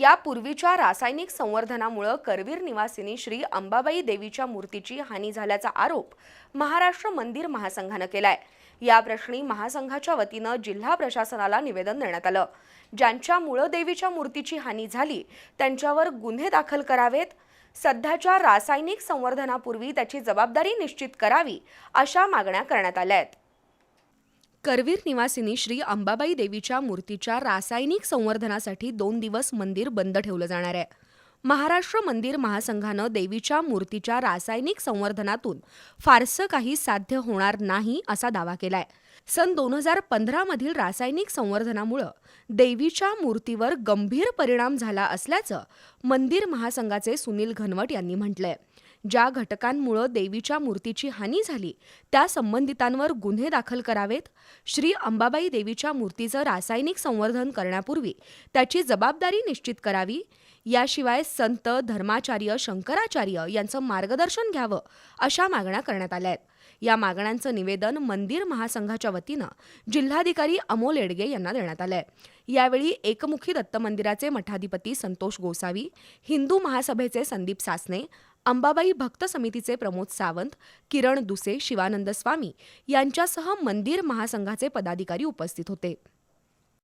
यापूर्वीच्या रासायनिक संवर्धनामुळं करवीर निवासिनी श्री अंबाबाई देवीच्या मूर्तीची हानी झाल्याचा आरोप महाराष्ट्र मंदिर महासंघानं केलाय. या प्रश्नी महासंघाच्या वतीनं जिल्हा प्रशासनाला निवेदन देण्यात आलं. ज्यांच्या देवीच्या मूर्तीची हानी झाली त्यांच्यावर गुन्हे दाखल करावेत. सध्याच्या रासायनिक संवर्धनापूर्वी त्याची जबाबदारी निश्चित करावी अशा मागण्या करण्यात आल्या आहेत. करवीर निवासिनी श्री अंबाबाई देवीच्या मूर्तीच्या रासायनिक संवर्धनासाठी दोन दिवस मंदिर बंद ठेवलं जाणार आहे. महाराष्ट्र मंदिर महासंघानं देवीच्या मूर्तीच्या रासायनिक संवर्धनातून फारसं काही साध्य होणार नाही असा दावा केलाय. सन दोन हजार पंधरामधील रासायनिक संवर्धनामुळं देवीच्या मूर्तीवर गंभीर परिणाम झाला असल्याचं मंदिर महासंघाचे सुनील घनवट यांनी म्हटलंय. ज्या घटकांमुळं देवीच्या मूर्तीची हानी झाली त्या संबंधितांवर गुन्हे दाखल करावेत. श्री अंबाबाई देवीच्या मूर्तीचं रासायनिक संवर्धन करण्यापूर्वी त्याची जबाबदारी निश्चित करावी. याशिवाय संत धर्माचार्य शंकराचार्य यांचं मार्गदर्शन घ्यावं अशा मागण्या करण्यात आल्या आहेत या मागण्यांचं निवेदन मंदिर महासंघाच्या वतीनं जिल्हाधिकारी अमोल एडगे यांना देण्यात आलंय. यावेळी एकमुखी दत्त मंदिराचे मठाधिपती संतोष गोसावी हिंदू महासभेचे संदीप सासने अंबाबाई भक्त समितीचे प्रमोद सावंत किरण दुसे शिवानंद स्वामी यांच्यासह मंदिर महासंघाचे पदाधिकारी उपस्थित होते.